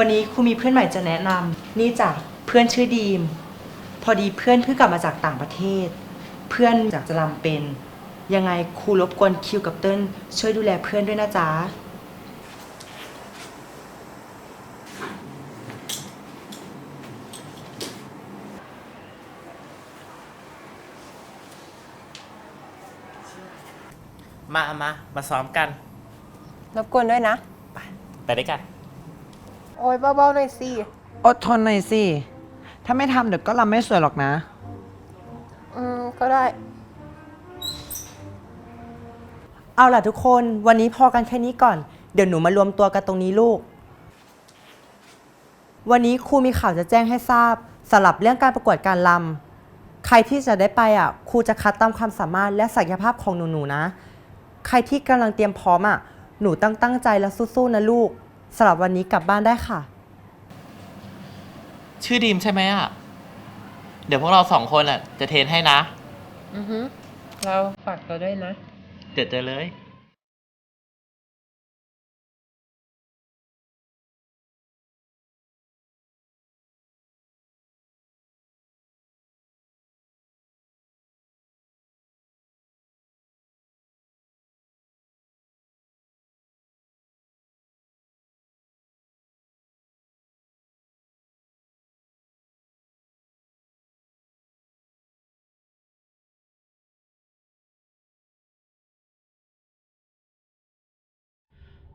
วันนี้ครูมีเพื่อนใหม่จะแนะนำนี่จ้ะเพื่อนชื่อดีม พอดีเพื่อนเพิ่งกลับมาจากต่างประเทศ เพื่อนจากจะลำเป็น ยังไงครูรบกวนคิวกับเติ้ลช่วยดูแลเพื่อนด้วยนะจ๊ะ มามา มาซ้อมกัน รบกวนด้วยนะ ไปด้วยกัน โอ้ยเบาๆหน่อยสิอดทนหน่อยสิ ถ้าไม่ทำเดี๋ยวก็รำไม่สวยหรอกนะ อืมก็ได้ เอาล่ะทุกคนวันนี้พอกันแค่นี้ก่อน เดี๋ยวหนูมารวมตัวกันตรงนี้ลูก วันนี้ครูมีข่าวจะแจ้งให้ทราบสำหรับเรื่องการประกวดการลำใครที่จะได้ไปอะครูจะคัดตามความสามารถและศักยภาพของหนูๆนะ ใครที่กำลังเตรียมพร้อมอะหนูตั้งตั้งใจและสู้ๆนะลูก สำหรับวันนี้กลับบ้านได้ค่ะ ชื่อดีมใช่ไหมอะ เดี๋ยวพวกเราสองคนอะ จะเทรนให้นะ อือฮึเราฝากตัวด้วยนะ เดี๋ยวเจอเลย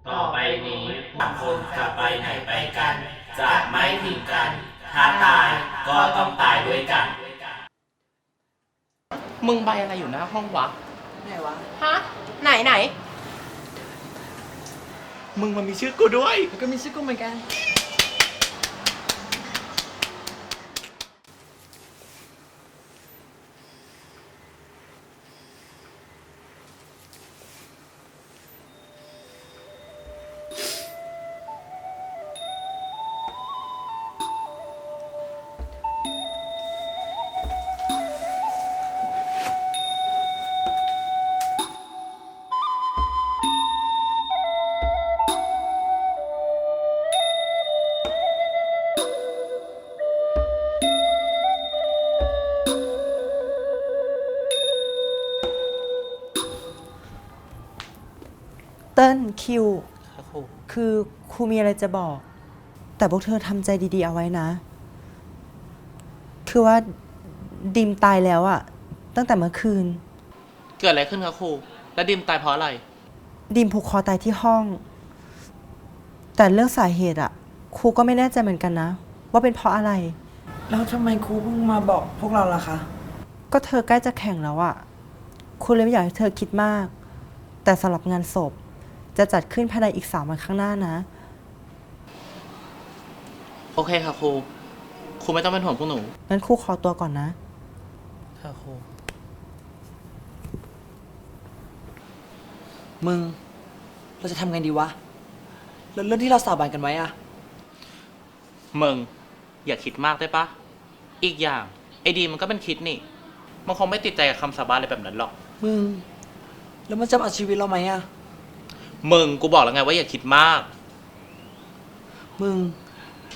ต่อไปนี้ต่างคนจะไปไหนไปกัน จะไม่ทิ้งกัน ถ้าตายก็ต้องตายด้วยกัน มึงใบอะไรอยู่หน้าห้องวะฮะ ไหนไหน มึงมันมีชื่อกูด้วย ก็มีชื่อกูเหมือนกัน เติ้ลคิว ครับครูคือครูมีอะไรจะบอก แต่พวกเธอทำใจดีๆเอาไว้นะ คือว่าดิมตายแล้วอะตั้งแต่เมื่อคืน เกิดอะไรขึ้นครับครูแล้วดิมตายเพราะอะไร ดิมผูกคอตายที่ห้อง แต่เรื่องสาเหตุอะครูก็ไม่แน่ใจเหมือนกันนะ ว่าเป็นเพราะอะไร แล้วทำไมครูเพิ่งมาบอกพวกเราล่ะคะ ก็เธอใกล้จะแข่งแล้วอะครูเลยไม่อยากให้เธอคิดมาก แต่สำหรับงานศพ จะจัดขึ้นภายในอีกสามวันข้างหน้านะ โอเคครับครู ครูไม่ต้องเป็นห่วงพวกหนู งั้นครูขอตัวก่อนนะครับครู มึง เราจะทำไงดีวะ แล้วเรื่องที่เราสาบานกันไว้อะ มึง อย่าคิดมากได้ปะ อีกอย่าง ไอ้ดีมมันก็เป็นคิดนี่ มันคงไม่ติดใจกับคำสาบานอะไรแบบนั้นหรอก มึง แล้วมันจะเอาชีวิตเราไหมอะ มึงกูบอกแล้วไงว่าอย่าคิดมาก มึง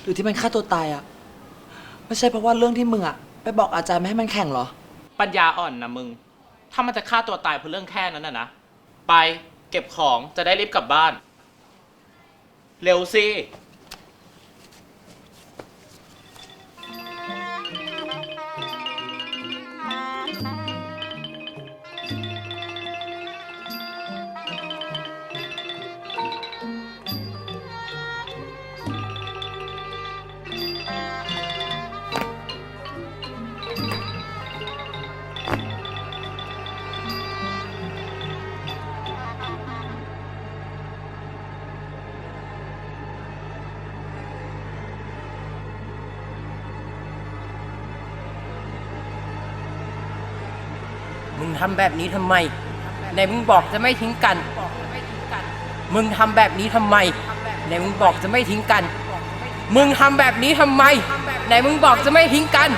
หรือที่มันฆ่าตัวตายอะไม่ใช่เพราะว่าเรื่องที่มึงอะไปบอกอาจารย์ไม่ให้มันแข่งเหรอ ปัญญาอ่อนนะมึง ถ้ามันจะฆ่าตัวตายเพราะเรื่องแค่นั้นนะนะ ไปเก็บของจะได้รีบกลับบ้าน เร็วสิ มึงทำแบบนี้ทำไมไหนมึงบอกจะไม่ทิ้งกัน มึงทำแบบนี้ทำไมไหนมึงบอกจะไม่ทิ้งกัน มึงทำแบบนี้ทำไมไหนมึงบอกจะไม่ทิ้งกัน